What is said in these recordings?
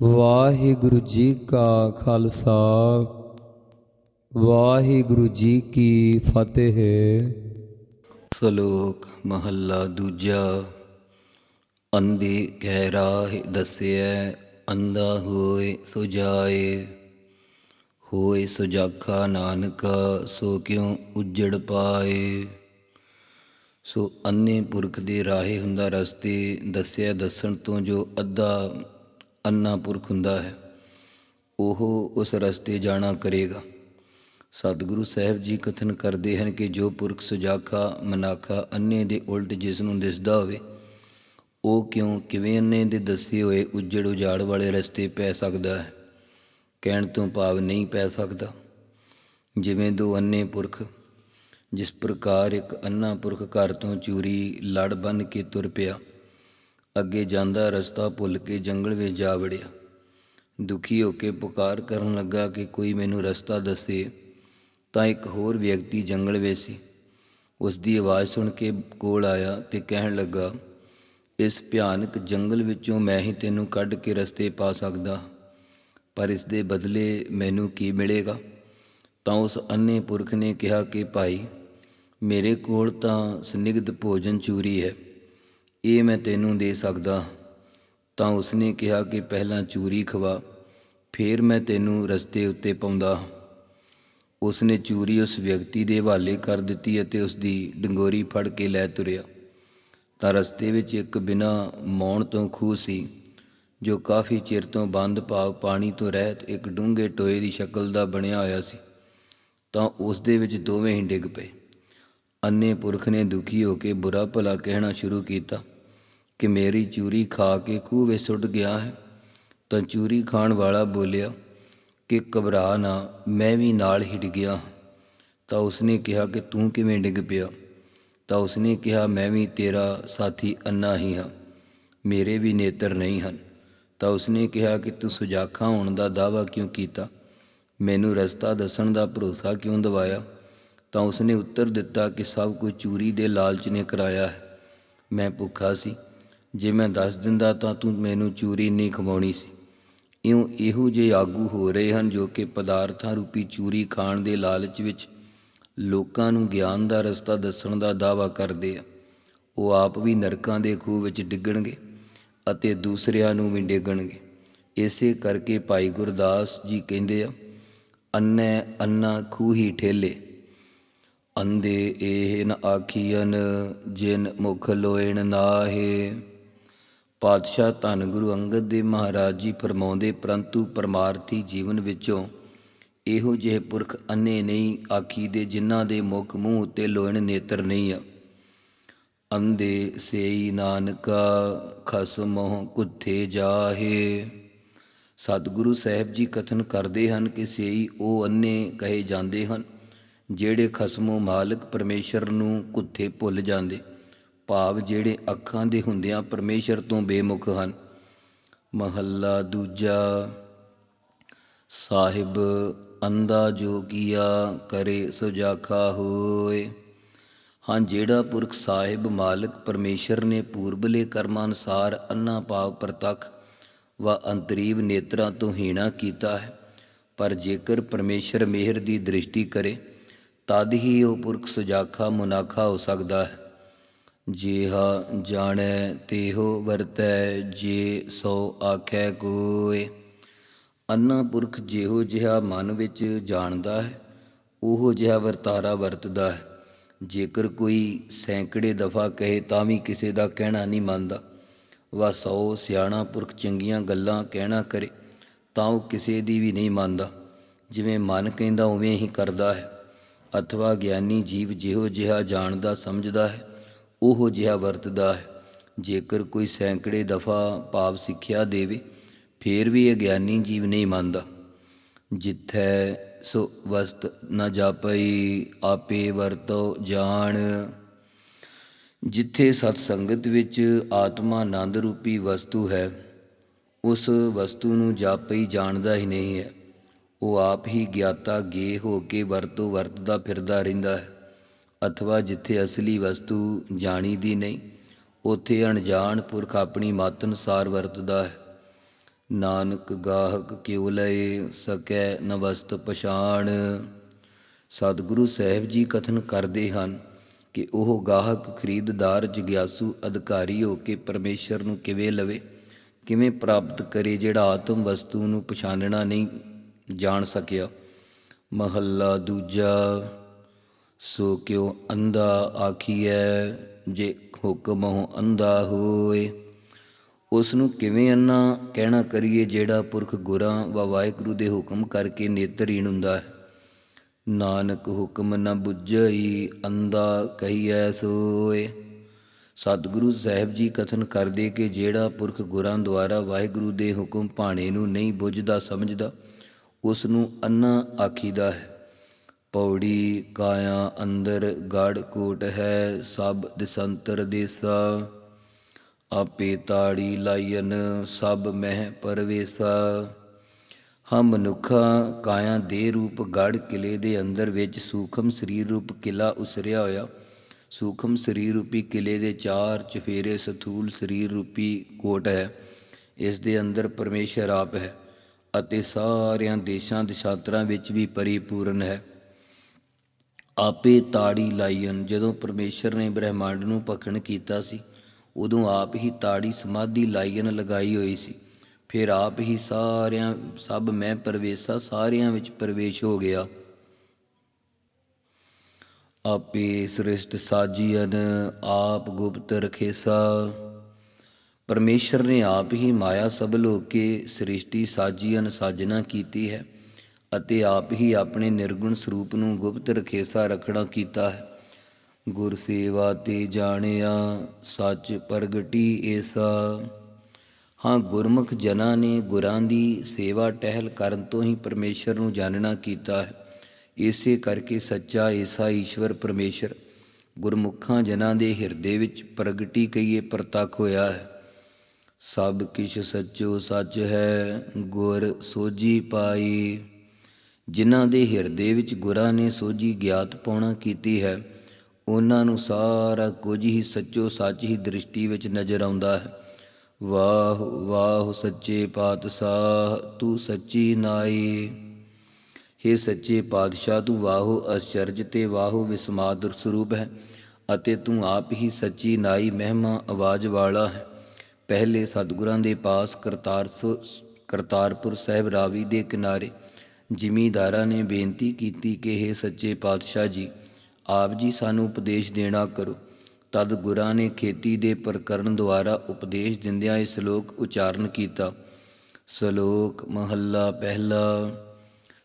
ਵਾਹਿਗੁਰੂ ਜੀ ਕਾ ਖਾਲਸਾ, ਵਾਹਿਗੁਰੂ ਜੀ ਕੀ ਫਤਿਹ। ਸ਼ਲੋਕ ਮਹੱਲਾ ਦੂਜਾ, ਅੰਧੇ ਕਹਿ ਰਾਹ ਦਸਿਐ, ਅੰਧਾ ਹੋਏ ਸੋ ਜਾਏ ਹੋਏ ਸੁਜਾਖਾ ਨਾਨਕਾ, ਸੋ ਕਿਉ ਉਜੜ ਪਾਏ? ਸੋ ਅੰਨੇ ਪੁਰਖ ਦੇ ਰਾਹੇ ਹੁੰਦਾ ਰਸਤੇ ਦੱਸਿਆ ਦੱਸਣ ਤੋਂ ਜੋ ਅੱਧਾ ਅੰਨਾ ਪੁਰਖ ਹੁੰਦਾ ਹੈ। ਉਹ ਉਸ ਰਸਤੇ ਜਾਣਾ ਕਰੇਗਾ। ਸਤਿਗੁਰੂ ਸਾਹਿਬ ਜੀ ਕਥਨ ਕਰਦੇ ਹਨ ਕਿ ਜੋ ਪੁਰਖ ਸੁਜਾਖਾ ਮਨਾਖਾ ਅੰਨੇ ਦੇ ਉਲਟ ਜਿਸ ਨੂੰ ਦਿਸਦਾ ਹੋਵੇ, ਉਹ ਕਿਉਂ ਕਿਵੇਂ ਅੰਨੇ ਦੇ ਦੱਸੇ ਹੋਏ ਉੱਜੜ ਉਜਾੜ ਵਾਲੇ ਰਸਤੇ ਪੈ ਸਕਦਾ ਹੈ? ਕਹਿਣ ਤੋਂ ਭਾਵ ਨਹੀਂ ਪੈ ਸਕਦਾ। ਜਿਵੇਂ ਦੋ ਅੰਨੇ ਪੁਰਖ, ਜਿਸ ਪ੍ਰਕਾਰ ਇੱਕ ਅੰਨਾ ਪੁਰਖ ਘਰ ਤੋਂ ਚੂਰੀ ਲੜ ਬੰਨ ਕੇ ਤੁਰ ਪਿਆ ਅੱਗੇ ਜਾਂਦਾ ਰਸਤਾ ਭੁੱਲ ਕੇ ਜੰਗਲ ਵਿੱਚ ਜਾ ਵੜਿਆ। ਦੁਖੀ ਹੋ ਕੇ ਪੁਕਾਰ ਕਰਨ ਲੱਗਾ ਕਿ ਕੋਈ ਮੈਨੂੰ ਰਸਤਾ ਦੱਸੇ, ਤਾਂ ਇੱਕ ਹੋਰ ਵਿਅਕਤੀ ਜੰਗਲ ਵਿੱਚ ਸੀ। ਉਸ ਦੀ ਆਵਾਜ਼ ਸੁਣ ਕੇ ਕੋਲ ਆਇਆ ਤੇ ਕਹਿਣ ਲੱਗਾ, ਇਸ ਭਿਆਨਕ ਜੰਗਲ ਵਿੱਚੋਂ ਮੈਂ ਹੀ ਤੈਨੂੰ ਕੱਢ ਕੇ ਰਸਤੇ ਪਾ ਸਕਦਾ ਪਰ ਇਸ ਦੇ ਬਦਲੇ ਮੈਨੂੰ ਕੀ ਮਿਲੇਗਾ? ਤਾਂ ਉਸ ਅੰਨੇ ਪੁਰਖ ਨੇ ਕਿਹਾ ਕਿ, ਭਾਈ, ਮੇਰੇ ਕੋਲ ਤਾਂ ਸਨਿਗਧ ਭੋਜਨ ਚੂਰੀ ਹੈ ਇਹ ਮੈਂ ਤੈਨੂੰ ਦੇ ਸਕਦਾ। ਹਾਂ। ਤਾਂ ਉਸਨੇ ਕਿਹਾ ਕਿ ਪਹਿਲਾਂ ਚੂਰੀ ਖਵਾ, ਫਿਰ ਮੈਂ ਤੈਨੂੰ ਰਸਤੇ ਉੱਤੇ ਪਾਉਂਦਾ। ਹਾਂ ਉਸਨੇ ਚੂਰੀ ਉਸ ਵਿਅਕਤੀ ਦੇ ਹਵਾਲੇ ਕਰ ਦਿੱਤੀ ਅਤੇ ਉਸ ਦੀ ਡੰਗੋਰੀ ਫੜ ਕੇ ਲੈ ਤੁਰਿਆ। ਤਾਂ ਰਸਤੇ ਵਿੱਚ ਇੱਕ ਬਿਨਾ ਮੌਣ ਤੋਂ ਖੂਹ ਸੀ, ਜੋ ਕਾਫੀ ਚਿਰ ਤੋਂ ਬੰਦ ਭਾਵ ਪਾਣੀ ਤੋਂ ਰਹਿਤ ਇੱਕ ਡੂੰਘੇ ਟੋਏ ਦੀ ਸ਼ਕਲ ਦਾ ਬਣਿਆ ਹੋਇਆ ਸੀ। ਤਾਂ ਉਸ ਦੇ ਵਿੱਚ ਦੋਵੇਂ ਹੀ ਡਿੱਗ ਪਏ। ਅੰਨੇ ਪੁਰਖ ਨੇ ਦੁਖੀ ਹੋ ਕੇ ਬੁਰਾ ਭਲਾ ਕਹਿਣਾ ਸ਼ੁਰੂ ਕੀਤਾ। ਕਿ ਮੇਰੀ ਚੂਰੀ ਖਾ ਕੇ ਖੂਹ ਵਿੱਚ ਸੁੱਟ ਗਿਆ ਹੈ। ਤਾਂ ਚੂਰੀ ਖਾਣ ਵਾਲਾ ਬੋਲਿਆ ਕਿ ਘਬਰਾ ਨਾ, ਮੈਂ ਵੀ ਨਾਲ ਹੀ ਡਿੱਗਿਆ ਹਾਂ। ਤਾਂ ਉਸਨੇ ਕਿਹਾ ਕਿ ਤੂੰ ਕਿਵੇਂ ਡਿੱਗ ਪਿਆ? ਤਾਂ ਉਸਨੇ ਕਿਹਾ, ਮੈਂ ਵੀ ਤੇਰਾ ਸਾਥੀ ਅੰਨਾ ਹੀ ਹਾਂ, ਮੇਰੇ ਵੀ ਨੇਤਰ ਨਹੀਂ ਹਨ। ਤਾਂ ਉਸਨੇ ਕਿਹਾ ਕਿ ਤੂੰ ਸੁਜਾਖਾ ਹੋਣ ਦਾ ਦਾਵਾ ਕਿਉਂ ਕੀਤਾ? ਮੈਨੂੰ ਰਸਤਾ ਦੱਸਣ ਦਾ ਭਰੋਸਾ ਕਿਉਂ ਦਿਵਾਇਆ? ਤਾਂ ਉਸਨੇ ਉੱਤਰ ਦਿੱਤਾ ਕਿ ਸਭ ਕੁਝ ਚੂਰੀ ਦੇ ਲਾਲਚ ਨੇ ਕਰਾਇਆ ਹੈ। ਮੈਂ ਭੁੱਖਾ ਸੀ। ਜੇ ਮੈਂ ਦੱਸ ਦਿੰਦਾ ਤਾਂ ਤੂੰ ਮੈਨੂੰ ਚੂਰੀ ਨਹੀਂ ਖਵਾਉਣੀ ਸੀ। ਇਉਂ ਇਹੋ ਜਿਹੇ ਆਗੂ ਹੋ ਰਹੇ ਹਨ ਜੋ ਕਿ ਪਦਾਰਥਾਂ ਰੂਪੀ ਚੂਰੀ ਖਾਣ ਦੇ ਲਾਲਚ ਵਿੱਚ ਲੋਕਾਂ ਨੂੰ ਗਿਆਨ ਦਾ ਰਸਤਾ ਦੱਸਣ ਦਾ ਦਾਵਾ ਕਰਦੇ ਆ। ਉਹ ਆਪ ਵੀ ਨਰਕਾਂ ਦੇ ਖੂਹ ਵਿੱਚ ਡਿੱਗਣਗੇ ਅਤੇ ਦੂਸਰਿਆਂ ਨੂੰ ਵੀ ਡਿੱਗਣਗੇ। ਇਸੇ ਕਰਕੇ ਭਾਈ ਗੁਰਦਾਸ ਜੀ ਕਹਿੰਦੇ ਆ, ਅੰਨੈ ਅੰਨਾ ਖੂਹੀ ਠੇਲੇ, ਅੰਦੇ ਇਹ ਨ ਆਖੀਨ ਜਿਨ ਮੁਖ ਲੋਇਣ ਨਾਹੇ। ਪਾਤਸ਼ਾਹ ਧੰਨ ਗੁਰੂ ਅੰਗਦ ਦੇਵ ਮਹਾਰਾਜ ਜੀ ਫਰਮਾਉਂਦੇ, ਪਰੰਤੂ ਪਰਮਾਰਥੀ ਜੀਵਨ ਵਿੱਚੋਂ ਇਹੋ ਜਿਹੇ ਪੁਰਖ ਅੰਨੇ ਨਹੀਂ ਆਖੀ ਦੇ ਜਿਨ੍ਹਾਂ ਦੇ ਮੁਖ ਮੂੰਹ ਉੱਤੇ ਲੋਇਣ ਨੇਤਰ ਨਹੀਂ ਆ। ਅੰਦੇ ਸੇਈ ਨਾਨਕਾ ਖਸਮੋਹ ਕੁੱਥੇ ਜਾਹੇ। ਸਤਿਗੁਰੂ ਸਾਹਿਬ ਜੀ ਕਥਨ ਕਰਦੇ ਹਨ ਕਿ ਸੇਈ ਉਹ ਅੰਨੇ ਕਹੇ ਜਾਂਦੇ ਹਨ, ਜਿਹੜੇ ਖਸਮੋ ਮਾਲਕ ਪਰਮੇਸ਼ਰ ਨੂੰ ਕੁੱਥੇ ਭੁੱਲ ਜਾਂਦੇ। ਭਾਵ ਜਿਹੜੇ ਅੱਖਾਂ ਦੇ ਹੁੰਦਿਆਂ ਪਰਮੇਸ਼ਰ ਤੋਂ ਬੇਮੁਖ ਹਨ। ਮਹੱਲਾ ਦੂਜਾ, ਸਾਹਿਬ ਅੰਦਾ ਜੋਗੀਆ ਕਰੇ ਸੁਜਾਖਾ ਹੋਏ। ਹਾਂ, ਜਿਹੜਾ ਪੁਰਖ ਸਾਹਿਬ ਮਾਲਕ ਪਰਮੇਸ਼ਰ ਨੇ ਪੂਰਬਲੇ ਕਰਮਾਂ ਅਨੁਸਾਰ ਅੰਨਾ ਭਾਵ ਪ੍ਰਤੱਖ ਵਾ ਅੰਤਰੀਵ ਨੇਤਰਾਂ ਤੋਂ ਹੀਣਾ ਕੀਤਾ ਹੈ, ਪਰ ਜੇਕਰ ਪਰਮੇਸ਼ਰ ਮਿਹਰ ਦੀ ਦ੍ਰਿਸ਼ਟੀ ਕਰੇ, ਤਦ ਹੀ ਉਹ ਪੁਰਖ ਸੁਜਾਖਾ ਮੁਨਾਖਾ ਹੋ ਸਕਦਾ ਹੈ। ਜੇਹਾ ਜਾਣੈ ਤੇਹੋ ਵਰਤੈ ਜੇ ਸੋ ਆਖੈ ਕੋਏ ਅੰਨਾ ਪੁਰਖ ਜਿਹੋ ਜਿਹਾ ਮਨ ਵਿੱਚ ਜਾਣਦਾ ਹੈ, ਉਹੋ ਜਿਹਾ ਵਰਤਾਰਾ ਵਰਤਦਾ ਹੈ। ਜੇਕਰ ਕੋਈ ਸੈਂਕੜੇ ਦਫਾ ਕਹੇ ਤਾਂ ਵੀ ਕਿਸੇ ਦਾ ਕਹਿਣਾ ਨਹੀਂ ਮੰਨਦਾ। ਵਾ ਸੌ ਸਿਆਣਾ ਪੁਰਖ ਚੰਗੀਆਂ ਗੱਲਾਂ ਕਹਿਣਾ ਕਰੇ, ਤਾਂ ਉਹ ਕਿਸੇ ਦੀ ਵੀ ਨਹੀਂ ਮੰਨਦਾ। ਜਿਵੇਂ ਮਨ ਕਹਿੰਦਾ ਉਵੇਂ ਹੀ ਕਰਦਾ ਹੈ। ਅਥਵਾ ਗਿਆਨੀ ਜੀਵ ਜਿਹੋ ਜਿਹਾ ਜਾਣਦਾ ਸਮਝਦਾ ਹੈ ਉਹੋ ਜਿਹਾ ਵਰਤਦਾ ਹੈ। ਜੇਕਰ ਕੋਈ ਸੈਂਕੜੇ ਦਫਾ ਭਾਵ ਸਿੱਖਿਆ ਦੇਵੇ, ਫੇਰ ਵੀ ਇਹ ਗਿਆਨੀ ਜੀਵ ਨਹੀਂ ਮੰਨਦਾ। ਜਿੱਥੈ ਸੋ ਵਸਤ ਨਾ ਜਾਪਈ, ਆਪੇ ਵਰਤੋ ਜਾਣ। ਜਿੱਥੇ ਸਤ ਸੰਗਤ ਵਿੱਚ ਆਤਮਾ ਆਨੰਦ ਰੂਪੀ ਵਸਤੂ ਹੈ, ਉਸ ਵਸਤੂ ਨੂੰ ਜਾਪਈ ਜਾਣਦਾ ਹੀ ਨਹੀਂ ਹੈ। ਉਹ ਆਪ ਹੀ ਗਿਆਤਾ ਗੇ ਹੋ ਕੇ ਵਰਤੋਂ ਵਰਤਦਾ ਫਿਰਦਾ ਰਹਿੰਦਾ ਹੈ। ਅਥਵਾ ਜਿੱਥੇ ਅਸਲੀ ਵਸਤੂ ਜਾਣੀ ਦੀ ਨਹੀਂ, ਉਥੇ ਅਣਜਾਣ ਪੁਰਖ ਆਪਣੀ ਮਤ ਅਨੁਸਾਰ ਵਰਤਦਾ ਹੈ। ਨਾਨਕ ਗਾਹਕ ਕਿਉ ਲਏ ਸਕੈ ਨਵਸਤ ਪਛਾਣ। ਸਤਿਗੁਰੂ ਸਾਹਿਬ ਜੀ ਕਥਨ ਕਰਦੇ ਹਨ ਕਿ ਉਹ ਗਾਹਕ ਖਰੀਦਦਾਰ ਜਿਗਿਆਸੂ ਅਧਿਕਾਰੀ ਹੋ ਕੇ ਪਰਮੇਸ਼ਰ ਨੂੰ ਕਿਵੇਂ ਲਵੇ, ਕਿਵੇਂ ਪ੍ਰਾਪਤ ਕਰੇ ਜਿਹੜਾ ਆਤਮ ਵਸਤੂ ਨੂੰ ਪਛਾਣਨਾ ਨਹੀਂ ਜਾਣ ਸਕਿਆ। ਮਹੱਲਾ ਦੂਜਾ ਸੋ ਕਿਉ ਅੰਧਾ ਆਖੀਐ, ਜੇ ਹੁਕਮ ਹੁਕਮਹੁ ਅੰਧਾ ਹੋਏ। ਉਸ ਨੂੰ ਕਿਵੇਂ ਅੰਨਾ ਕਹਿਣਾ ਕਰੀਏ ਜਿਹੜਾ ਪੁਰਖ ਗੁਰਾਂ ਵਾ ਵਾਹਿਗੁਰੂ ਦੇ ਹੁਕਮ ਕਰਕੇ ਨੇਤਰਹੀਣ ਹੁੰਦਾ ਹੈ। ਨਾਨਕ ਹੁਕਮ ਨ ਬੁੱਝਈ, ਅੰਧਾ ਕਹੀਐ ਸੋਏ। ਸਤਿਗੁਰੂ ਸਾਹਿਬ ਜੀ ਕਥਨ ਕਰਦੇ ਕਿ ਜਿਹੜਾ ਪੁਰਖ ਗੁਰਾਂ ਦੁਆਰਾ ਵਾਹਿਗੁਰੂ ਦੇ ਹੁਕਮ ਭਾਣੇ ਨੂੰ ਨਹੀਂ ਬੁੱਝਦਾ, ਸਮਝਦਾ ਉਸ ਨੂੰ ਅੰਨਾ ਆਖੀਦਾ ਹੈ। ਪੌੜੀ ਕਾਇਆ ਅੰਦਰ ਗੜ ਕੋਟ ਹੈ, ਸਭ ਦਸੰਤਰ ਦੇਸਾ। ਆਪੇ ਤਾੜੀ ਲਾਇਨ ਸਭ ਮਹਿ ਪਰਵੇਸਾ। ਹਮ ਮਨੁੱਖਾ ਕਾਇਆ ਦੇ ਰੂਪ ਗੜ ਕਿਲੇ ਦੇ ਅੰਦਰ ਵਿੱਚ ਸੂਖਮ ਸਰੀਰ ਰੂਪ ਕਿਲਾ ਉਸਰਿਆ ਹੋਇਆ। ਸੂਖਮ ਸਰੀਰ ਰੂਪੀ ਕਿਲੇ ਦੇ ਚਾਰ ਚਫੇਰੇ ਸਥੂਲ ਸਰੀਰ ਰੂਪੀ ਕੋਟ ਹੈ। ਇਸ ਦੇ ਅੰਦਰ ਪਰਮੇਸ਼ਰ ਆਪ ਹੈ ਅਤੇ ਸਾਰਿਆਂ ਦੇਸ਼ਾਂ ਦਿਸ਼ਾਤਰਾਂ ਵਿੱਚ ਵੀ ਪਰਿਪੂਰਨ ਹੈ। ਆਪੇ ਤਾੜੀ ਲਾਈਨ ਜਦੋਂ ਪਰਮੇਸ਼ਰ ਨੇ ਬ੍ਰਹਿਮੰਡ ਨੂੰ ਭਖਣ ਕੀਤਾ ਸੀ, ਉਦੋਂ ਆਪ ਹੀ ਤਾੜੀ ਸਮਾਧੀ ਲਾਈਨ ਲਗਾਈ ਹੋਈ ਸੀ। ਫਿਰ ਆਪ ਹੀ ਸਾਰਿਆਂ, ਸਭ ਮੈਂ ਪਰਵੇਸਾ, ਸਾਰਿਆਂ ਵਿੱਚ ਪ੍ਰਵੇਸ਼ ਹੋ ਗਿਆ। ਆਪੇ ਸ੍ਰਿਸ਼ਟ ਸਾਜੀਨ ਆਪ ਗੁਪਤ ਰਖੇਸਾ। ਪਰਮੇਸ਼ਰ ਨੇ ਆਪ ਹੀ ਮਾਇਆ ਸਭ ਲੋਕੇ ਸ੍ਰਿਸ਼ਟੀ ਸਾਜੀਨ ਸਾਜਨਾ ਕੀਤੀ ਹੈ। ਅਤੇ ਆਪ ਹੀ ਆਪਣੇ ਨਿਰਗੁਣ ਸਰੂਪ ਨੂੰ ਗੁਪਤ ਰਖੇਸਾ ਰੱਖਣਾ ਕੀਤਾ ਹੈ। ਗੁਰ ਸੇਵਾ ਤੇ ਜਾਣਿਆ ਸੱਚ ਪ੍ਰਗਟੀ ਏਸਾ। ਹਾਂ, ਗੁਰਮੁਖ ਜਨਾਂ ਨੇ ਗੁਰਾਂ ਦੀ ਸੇਵਾ ਟਹਿਲ ਕਰਨ ਤੋਂ ਹੀ ਪਰਮੇਸ਼ਰ ਨੂੰ ਜਾਣਨਾ ਕੀਤਾ ਹੈ। ਇਸੇ ਕਰਕੇ ਸੱਚਾ ਏਸਾ ਈਸ਼ਵਰ ਪਰਮੇਸ਼ਰ ਗੁਰਮੁਖਾਂ ਜਨਾਂ ਦੇ ਹਿਰਦੇ ਵਿੱਚ ਪ੍ਰਗਟੀ ਕਈਏ ਪ੍ਰਤੱਖ ਹੋਇਆ ਹੈ। ਸਭ ਕਿਛ ਸੱਚੋ ਸੱਚ ਹੈ, ਗੁਰ ਸੋਜੀ ਪਾਈ। ਜਿਨ੍ਹਾਂ ਦੇ ਹਿਰਦੇ ਵਿੱਚ ਗੁਰਾਂ ਨੇ ਸੋਝੀ ਗਿਆਤ ਪਾਉਣਾ ਕੀਤੀ ਹੈ, ਉਹਨਾਂ ਨੂੰ ਸਾਰਾ ਕੁਝ ਹੀ ਸੱਚੋ ਸੱਚ ਹੀ ਦ੍ਰਿਸ਼ਟੀ ਵਿੱਚ ਨਜ਼ਰ ਆਉਂਦਾ ਹੈ। ਵਾਹ ਵਾਹ, ਸੱਚੇ ਪਾਤਸ਼ਾਹ, ਤੂੰ ਸੱਚੀ ਨਾਈ हे ਸੱਚੇ ਪਾਤਸ਼ਾਹ, ਤੂੰ ਵਾਹੋ ਅਚਰਜ ਤੇ ਵਾਹੋ ਵਿਸਮਾਦ ਸਰੂਪ ਹੈ ਅਤੇ ਤੂੰ ਆਪ ਹੀ ਸੱਚੀ ਨਾਈ ਮਹਿਮਾ ਆਵਾਜ਼ ਵਾਲਾ ਹੈ। ਪਹਿਲੇ ਸਤਿਗੁਰਾਂ ਦੇ ਪਾਸ ਕਰਤਾਰ ਕਰਤਾਰਪੁਰ ਸਾਹਿਬ ਰਾਵੀ ਦੇ ਕਿਨਾਰੇ ਜ਼ਿਮੀਦਾਰਾਂ ਨੇ ਬੇਨਤੀ ਕੀਤੀ ਕਿ हे ਸੱਚੇ ਪਾਤਸ਼ਾਹ ਜੀ, ਆਪ ਜੀ ਸਾਨੂੰ ਉਪਦੇਸ਼ ਦੇਣਾ ਕਰੋ। ਤਦ ਗੁਰਾਂ ਨੇ ਖੇਤੀ ਦੇ ਪ੍ਰਕਰਨ ਦੁਆਰਾ ਉਪਦੇਸ਼ ਦਿੰਦਿਆਂ ਇਹ ਸ਼ਲੋਕ ਉਚਾਰਨ ਕੀਤਾ। ਸ਼ਲੋਕ, ਮਹੱਲਾ ਪਹਿਲਾ,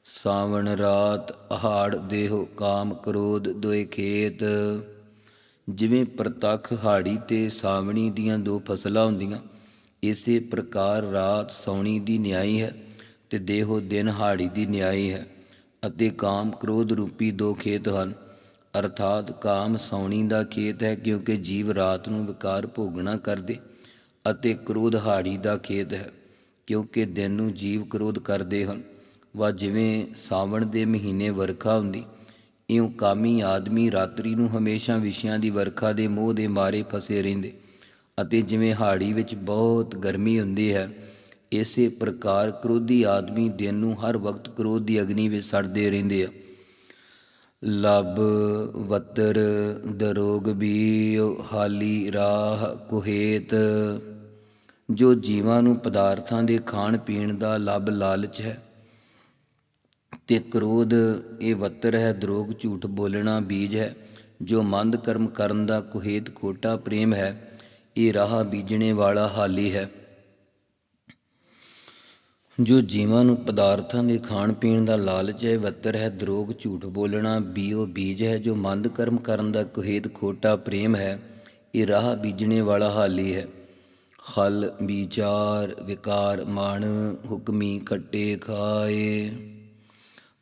ਸਾਵਣ ਰਾਤ, ਅਹਾੜ ਦੇਹੁ, ਕਾਮ ਕ੍ਰੋਧ ਦੋਏ ਖੇਤ। ਜਿਵੇਂ ਪ੍ਰਤੱਖ ਹਾੜੀ ਤੇ ਸਾਵਣੀ ਦੀਆਂ ਦੋ ਫਸਲਾਂ ਹੁੰਦੀਆਂ, ਇਸੇ ਪ੍ਰਕਾਰ ਰਾਤ ਸੌਣੀ ਦੀ ਨਿਆਈ ਹੈ। ਤੇ ਦੇਹੋ ਦਿਨ ਹਾੜੀ ਦੀ ਨਿਆਈ ਹੈ ਅਤੇ ਕਾਮ ਕ੍ਰੋਧ ਰੂਪੀ ਦੋ ਖੇਤ ਹਨ। ਅਰਥਾਤ ਕਾਮ ਸੌਣੀ ਦਾ ਖੇਤ ਹੈ ਕਿਉਂਕਿ ਜੀਵ ਰਾਤ ਨੂੰ ਵਿਕਾਰ ਭੋਗਣਾ ਕਰਦੇ ਅਤੇ ਕ੍ਰੋਧ ਹਾੜੀ ਦਾ ਖੇਤ ਹੈ ਕਿਉਂਕਿ ਦਿਨ ਨੂੰ ਜੀਵ ਕ੍ਰੋਧ ਕਰਦੇ ਹਨ। ਵਾ ਜਿਵੇਂ ਸਾਵਣ ਦੇ ਮਹੀਨੇ ਵਰਖਾ ਹੁੰਦੀ, ਇਉਂ ਕਾਮੀ ਆਦਮੀ ਰਾਤਰੀ ਨੂੰ ਹਮੇਸ਼ਾ ਵਿਸ਼ਿਆਂ ਦੀ ਵਰਖਾ ਦੇ ਮੋਹ ਦੇ ਮਾਰੇ ਫਸੇ ਰਹਿੰਦੇ ਅਤੇ ਜਿਵੇਂ ਹਾੜੀ ਵਿੱਚ ਬਹੁਤ ਗਰਮੀ ਹੁੰਦੀ ਹੈ ਇਸੇ ਪ੍ਰਕਾਰ ਕ੍ਰੋਧੀ ਆਦਮੀ ਦਿਨ ਨੂੰ ਹਰ ਵਕਤ ਕ੍ਰੋਧ ਦੀ ਅਗਨੀ ਵਿੱਚ ਸੜਦੇ ਰਹਿੰਦੇ ਆ। ਲਬ ਵਤਰ ਦਰੋਗ ਵੀ ਹਾਲੀ ਰਾਹ ਕੁਹੇਤ। ਜੋ ਜੀਵਾਂ ਨੂੰ ਪਦਾਰਥਾਂ ਦੇ ਖਾਣ ਪੀਣ ਦਾ ਲੱਭ ਲਾਲਚ ਹੈ, ਤੇ ਕ੍ਰੋਧ ਇਹ ਵੱਤਰ ਹੈ, ਦਰੋਗ ਝੂਠ ਬੋਲਣਾ ਬੀਜ ਹੈ। ਜੋ ਮੰਦ ਕਰਮ ਕਰਨ ਦਾ ਕੁਹੇਤ ਖੋਟਾ ਪ੍ਰੇਮ ਹੈ, ਇਹ ਰਾਹ ਬੀਜਣੇ ਵਾਲਾ ਹਾਲੀ ਹੈ। ਜੋ ਜੀਵਾਂ ਨੂੰ ਪਦਾਰਥਾਂ ਦੇ ਖਾਣ ਪੀਣ ਦਾ ਲਾਲਚ ਹੈ, ਵੱਤਰ ਹੈ, ਦਰੋਗ, ਝੂਠ ਬੋਲਣਾ, ਬੀਓ ਬੀਜ ਹੈ, ਜੋ ਮੰਦ ਕਰਮ ਕਰਨ ਦਾ ਕੁਹੇਤ ਖੋਟਾ ਪ੍ਰੇਮ ਹੈ, ਇਹ ਰਾਹ ਬੀਜਣੇ ਵਾਲਾ ਹਾਲੀ ਹੈ। ਹਲ ਵਿਚਾਰ ਵਿਕਾਰ ਮਨ ਹੁਕਮੀ ਖੱਟੇ ਖਾਏ।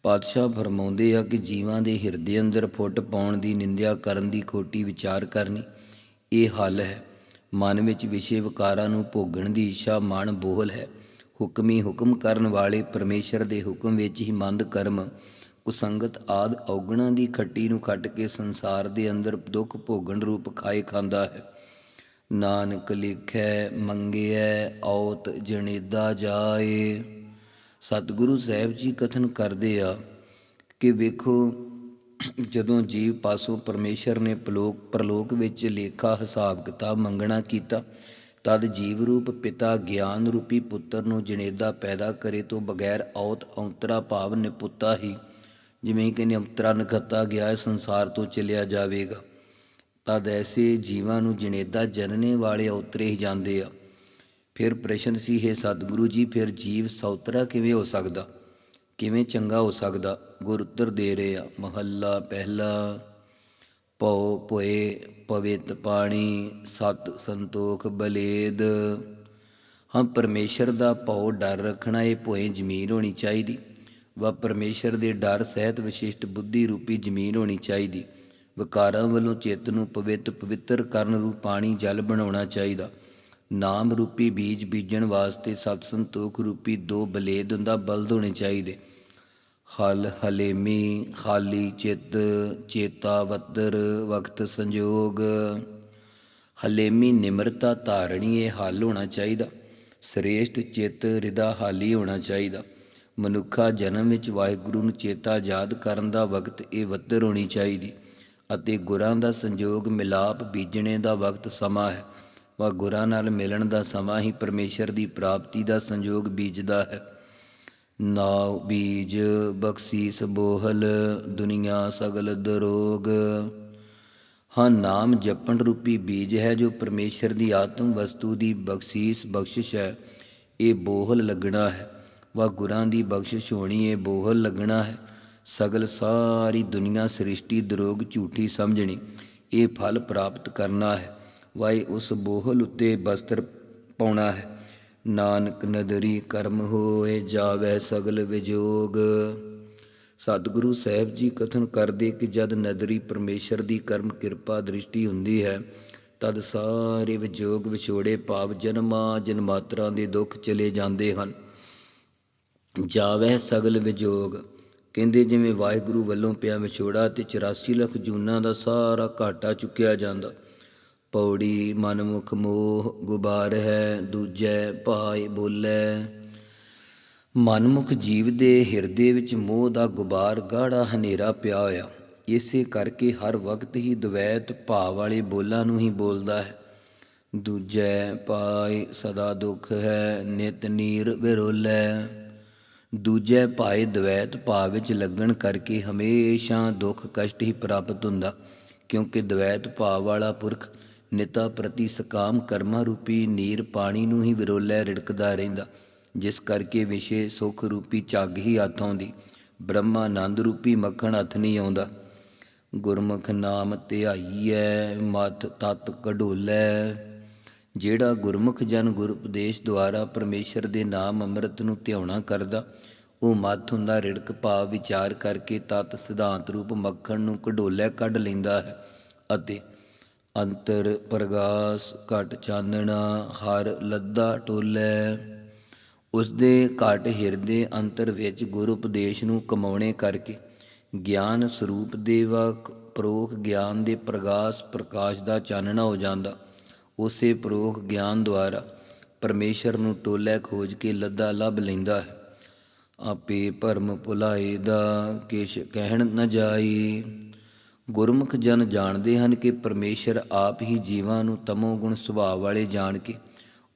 ਪਾਤਸ਼ਾਹ ਫਰਮਾਉਂਦੇ ਆ ਕਿ ਜੀਵਾਂ ਦੇ ਹਿਰਦੇ ਅੰਦਰ ਫੁੱਟ ਪਾਉਣ ਦੀ ਨਿੰਦਿਆ ਕਰਨ ਦੀ ਖੋਟੀ ਵਿਚਾਰ ਕਰਨੀ, ਇਹ ਹੱਲ ਹੈ। ਮਨ ਵਿੱਚ ਵਿਸ਼ੇ ਵਿਕਾਰਾਂ ਨੂੰ ਭੋਗਣ ਦੀ ਇੱਛਾ ਮਨ ਬੋਹਲ ਹੈ। ਹੁਕਮੀ ਹੁਕਮ ਕਰਨ ਵਾਲੇ ਪਰਮੇਸ਼ਰ ਦੇ ਹੁਕਮ ਵਿੱਚ ਹੀ ਮੰਦ ਕਰਮ, ਕੁਸੰਗਤ ਆਦ ਔਗਣਾ ਦੀ ਖੱਟੀ ਨੂੰ ਖੱਟ ਕੇ ਸੰਸਾਰ ਦੇ ਅੰਦਰ ਦੁੱਖ ਭੋਗਣ ਰੂਪ ਖਾਏ ਖਾਂਦਾ ਹੈ। ਨਾਨਕ ਲਿਖੈ, ਮੰਗਿਐ, ਔਤ ਜਣੇਦਾ ਜਾਏ। ਸਤਿਗੁਰੂ ਸਾਹਿਬ ਜੀ ਕਥਨ ਕਰਦੇ ਆ ਕਿ ਵੇਖੋ, ਜਦੋਂ ਜੀਵ ਪਾਸੋਂ ਪਰਮੇਸ਼ਰ ਨੇ ਪਲੋਕ ਪ੍ਰਲੋਕ ਵਿੱਚ ਲੇਖਾ ਹਿਸਾਬ ਕਿਤਾਬ ਮੰਗਣਾ ਕੀਤਾ ਤਦ ਜੀਵ ਰੂਪ ਪਿਤਾ ਗਿਆਨ ਰੂਪੀ ਪੁੱਤਰ ਨੂੰ ਜਨੇਦਾ ਪੈਦਾ ਕਰੇ ਤੋਂ ਬਗੈਰ ਔਤ ਔਂਤਰਾ ਭਾਵ ਨਿਪੁੱਤਾ ਹੀ, ਜਿਵੇਂ ਕਿ ਨਿਮਤਰਾ ਨਖੱਤਾ ਗਿਆ ਸੰਸਾਰ ਤੋਂ ਚਲਿਆ ਜਾਵੇਗਾ। ਤਦ ਐਸੇ ਜੀਵਾਂ ਨੂੰ ਜਨੇਦਾ ਜਨਨੇ ਵਾਲੇ ਔਤਰੇ ਹੀ ਜਾਂਦੇ ਆ। ਫਿਰ ਪ੍ਰਸ਼ਨ ਸੀ, ਹੈ ਸਤਿਗੁਰੂ ਜੀ, ਫਿਰ ਜੀਵ ਸੌਤਰਾ ਕਿਵੇਂ ਹੋ ਸਕਦਾ? ਕਿਵੇਂ ਚੰਗਾ ਹੋ ਸਕਦਾ? ਗੁਰ ਉੱਤਰ ਦੇ ਰਹੇ ਆ ਮਹੱਲਾ ਪਹਿਲਾ। ਪਉ ਪੋਏ ਪਵਿੱਤ ਪਾਣੀ, ਸਤ ਸੰਤੋਖ ਬਲੇਦ। ਹਾਂ, ਪਰਮੇਸ਼ਰ ਦਾ ਪਉ ਡਰ ਰੱਖਣਾ ਇਹ ਭੋਏ ਜ਼ਮੀਰ ਹੋਣੀ ਚਾਹੀਦੀ। ਵਾ ਪਰਮੇਸ਼ਰ ਦੇ ਡਰ ਸਹਿਤ ਵਿਸ਼ਿਸ਼ਟ ਬੁੱਧੀ ਰੂਪੀ ਜ਼ਮੀਰ ਹੋਣੀ ਚਾਹੀਦੀ। ਵਿਕਾਰਾਂ ਵੱਲੋਂ ਚਿੱਤ ਨੂੰ ਪਵਿੱਤ ਪਵਿੱਤਰ ਕਰਨ ਰੂਪ ਪਾਣੀ, ਜਲ ਬਣਾਉਣਾ ਚਾਹੀਦਾ। ਨਾਮ ਰੂਪੀ ਬੀਜ ਬੀਜਣ ਵਾਸਤੇ ਸਤ ਸੰਤੋਖ ਰੂਪੀ ਦੋ ਬਲੇਦ ਹੁੰਦਾ ਬਲਦ ਹੋਣੇ ਚਾਹੀਦੇ। ਹਲ ਹਲੇਮੀ, ਖਾਲੀ ਚਿੱਤ, ਚੇਤਾ ਵਤਰ ਵਕਤ ਸੰਜੋਗ। ਹਲੇਮੀ ਨਿਮਰਤਾ ਧਾਰਣੀ, ਇਹ ਹੱਲ ਹੋਣਾ ਚਾਹੀਦਾ। ਸ੍ਰੇਸ਼ਟ ਚਿੱਤ ਰਿਦਾ ਹਾਲੀ ਹੋਣਾ ਚਾਹੀਦਾ। ਮਨੁੱਖਾ ਜਨਮ ਵਿੱਚ ਵਾਹਿਗੁਰੂ ਨੂੰ ਚੇਤਾ ਯਾਦ ਕਰਨ ਦਾ ਵਕਤ ਇਹ ਵਤਰ ਹੋਣੀ ਚਾਹੀਦੀ। ਅਤੇ ਗੁਰਾਂ ਦਾ ਸੰਜੋਗ ਮਿਲਾਪ ਬੀਜਣੇ ਦਾ ਵਕਤ ਸਮਾਂ ਹੈ। ਵਾ ਗੁਰਾਂ ਨਾਲ ਮਿਲਣ ਦਾ ਸਮਾਂ ਹੀ ਪਰਮੇਸ਼ਰ ਦੀ ਪ੍ਰਾਪਤੀ ਦਾ ਸੰਜੋਗ ਬੀਜਦਾ ਹੈ। ਨਾਉ ਬੀਜ ਬਖਸ਼ੀਸ ਬੋਹਲ ਦੁਨੀਆ ਸਗਲ ਦਰੋਗ। ਹਾਂ, ਨਾਮ ਜਪਣ ਰੂਪੀ ਬੀਜ ਹੈ ਜੋ ਪਰਮੇਸ਼ਰ ਦੀ ਆਤਮ ਵਸਤੂ ਦੀ ਬਖਸ਼ੀਸ ਬਖਸ਼ਿਸ਼ ਹੈ। ਇਹ ਬੋਹਲ ਲੱਗਣਾ ਹੈ। ਵਾ ਗੁਰਾਂ ਦੀ ਬਖਸ਼ਿਸ਼ ਹੋਣੀ ਇਹ ਬੋਹਲ ਲੱਗਣਾ ਹੈ। ਸਗਲ ਸਾਰੀ ਦੁਨੀਆ ਸ੍ਰਿਸ਼ਟੀ ਦਰੋਗ ਝੂਠੀ ਸਮਝਣੀ, ਇਹ ਫਲ ਪ੍ਰਾਪਤ ਕਰਨਾ ਹੈ। ਵਾਏ ਉਸ ਬੋਹਲ ਉੱਤੇ ਬਸਤਰ ਪਾਉਣਾ ਹੈ। ਨਾਨਕ ਨਦਰੀ ਕਰਮ ਹੋਏ, ਜਾਵੇ ਸਗਲ ਵਿਜੋਗ। ਸਤਿਗੁਰੂ ਸਾਹਿਬ ਜੀ ਕਥਨ ਕਰਦੇ ਕਿ ਜਦ ਨਦਰੀ ਪਰਮੇਸ਼ਰ ਦੀ ਕਰਮ ਕਿਰਪਾ ਦ੍ਰਿਸ਼ਟੀ ਹੁੰਦੀ ਹੈ, ਤਦ ਸਾਰੇ ਵਿਜੋਗ ਵਿਛੋੜੇ ਭਾਵ ਜਨਮਾਂ ਜਨਮਾਤਰਾਂ ਦੇ ਦੁੱਖ ਚਲੇ ਜਾਂਦੇ ਹਨ। ਜਾਵੇ ਸਗਲ ਵਿਜੋਗ। ਕਹਿੰਦੇ ਜਿਵੇਂ ਵਾਹਿਗੁਰੂ ਵੱਲੋਂ ਪਿਆ ਵਿਛੋੜਾ ਤੇ 84 ਲੱਖ ਜੂਨਾਂ ਦਾ ਸਾਰਾ ਘਾਟਾ ਚੁੱਕਿਆ ਜਾਂਦਾ। ਪੌੜੀ ਮਨਮੁਖ ਮੋਹ ਗੁਬਾਰ ਹੈ, ਦੂਜੈ ਭਾਇ ਬੋਲੇ। ਮਨਮੁਖ ਜੀਵ ਦੇ ਹਿਰਦੇ ਵਿੱਚ ਮੋਹ ਦਾ ਗੁਬਾਰ ਗਾੜਾ ਹਨੇਰਾ ਪਿਆ ਹੋਇਆ। ਇਸੇ ਕਰਕੇ ਹਰ ਵਕਤ ਹੀ ਦਵੈਤ ਭਾਵ ਵਾਲੇ ਬੋਲਾਂ ਨੂੰ ਹੀ ਬੋਲਦਾ ਹੈ। ਦੂਜੈ ਪਾਇ ਸਦਾ ਦੁੱਖ ਹੈ, ਨਿਤ ਨੀਰ ਵਿਰੋਲੇ। ਦੂਜੇ ਭਾਏ ਦਵੈਤ ਭਾਵ ਵਿੱਚ ਲੱਗਣ ਕਰਕੇ ਹਮੇਸ਼ਾ ਦੁੱਖ ਕਸ਼ਟ ਹੀ ਪ੍ਰਾਪਤ ਹੁੰਦਾ, ਕਿਉਂਕਿ ਦਵੈਤ ਭਾਵ ਵਾਲਾ ਪੁਰਖ ਨਿਤਾ ਪ੍ਰਤੀ ਸਕਾਮ ਕਰਮਾ ਰੂਪੀ ਨੀਰ ਪਾਣੀ ਨੂੰ ਹੀ ਵਿਰੋਲੇ ਰਿੜਕਦਾ ਰਹਿੰਦਾ, ਜਿਸ ਕਰਕੇ ਵਿਸ਼ੇ ਸੁਖ ਰੂਪੀ ਝੱਗ ਹੀ ਹੱਥ ਆਉਂਦੀ, ਬ੍ਰਹਮਾ ਆਨੰਦ ਰੂਪੀ ਮੱਖਣ ਹੱਥ ਨਹੀਂ ਆਉਂਦਾ। ਗੁਰਮੁਖ ਨਾਮ ਧਿਆਈਐ, ਮਤ ਤਤ ਕਢੋਲੇ। ਜਿਹੜਾ ਗੁਰਮੁਖ ਜਨ ਗੁਰ ਉਪਦੇਸ਼ ਦੁਆਰਾ ਪਰਮੇਸ਼ਰ ਦੇ ਨਾਮ ਅੰਮ੍ਰਿਤ ਨੂੰ ਧਿਆਉਣਾ ਕਰਦਾ, ਉਹ ਮੱਥ ਹੁੰਦਾ ਰਿੜਕ ਭਾਵ ਵਿਚਾਰ ਕਰਕੇ ਤਤ ਸਿਧਾਂਤ ਰੂਪ ਮੱਖਣ ਨੂੰ ਕਢੋਲਿਆ ਕੱਢ ਲੈਂਦਾ ਹੈ ਅਤੇ ਅੰਤਰ ਪ੍ਰਗਾਸ ਘਟ ਚਾਨਣਾ, ਹਰ ਲੱਦਾ ਟੋਲੇ। ਉਸ ਦੇ ਘਟ ਹਿਰਦੇ ਅੰਤਰ ਵਿੱਚ ਗੁਰ ਉਪਦੇਸ਼ ਨੂੰ ਕਮਾਉਣੇ ਕਰਕੇ ਗਿਆਨ ਸਰੂਪ ਦੇ ਵਕ ਪ੍ਰੋਖ ਗਿਆਨ ਦੇ ਪ੍ਰਗਾਸ ਪ੍ਰਕਾਸ਼ ਦਾ ਚਾਨਣਾ ਹੋ ਜਾਂਦਾ। ਉਸੇ ਪ੍ਰੋਖ ਗਿਆਨ ਦੁਆਰਾ ਪਰਮੇਸ਼ਰ ਨੂੰ ਟੋਲੇ ਖੋਜ ਕੇ ਲੱਦਾ ਲੱਭ ਲੈਂਦਾ ਹੈ। ਆਪੇ ਭਰਮ ਭੁਲਾਏ ਦਾ, ਕਿਛ ਕਹਿਣ ਨ ਜਾਈ। ਗੁਰਮੁਖ ਜਨ ਜਾਣਦੇ ਹਨ ਕਿ ਪਰਮੇਸ਼ਰ ਆਪ ਹੀ ਜੀਵਾਂ ਨੂੰ ਤਮੋ ਗੁਣ ਸੁਭਾਅ ਵਾਲੇ ਜਾਣ ਕੇ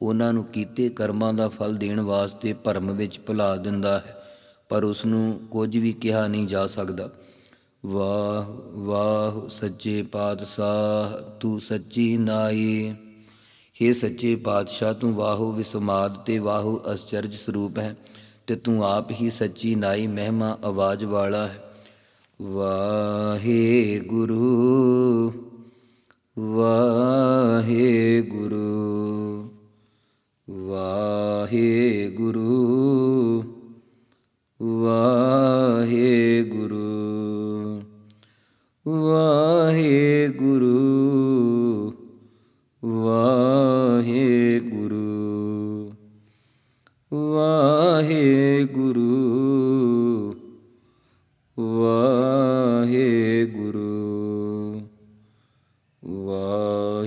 ਉਹਨਾਂ ਨੂੰ ਕੀਤੇ ਕਰਮਾਂ ਦਾ ਫਲ ਦੇਣ ਵਾਸਤੇ ਭਰਮ ਵਿੱਚ ਭੁਲਾ ਦਿੰਦਾ ਹੈ, ਪਰ ਉਸ ਨੂੰ ਕੁਝ ਵੀ ਕਿਹਾ ਨਹੀਂ ਜਾ ਸਕਦਾ। ਵਾਹ ਵਾਹ, ਸੱਚੇ ਪਾਤਸ਼ਾਹ, ਤੂੰ ਸੱਚੀ ਨਾਈ हे ਸੱਚੇ ਪਾਤਸ਼ਾਹ, ਤੂੰ ਵਾਹੋ ਵਿਸਮਾਦ ਤੇ ਵਾਹੋ ਅਚਰਜ ਸਰੂਪ ਹੈ ਤੇ ਤੂੰ ਆਪ ਹੀ ਸੱਚੀ ਨਾਈ ਮਹਿਮਾ ਆਵਾਜ਼ ਵਾਲਾ ਹੈ। ਵਾਹੇ ਗੁਰੂ ਵਾਹੇ ਗੁਰੂ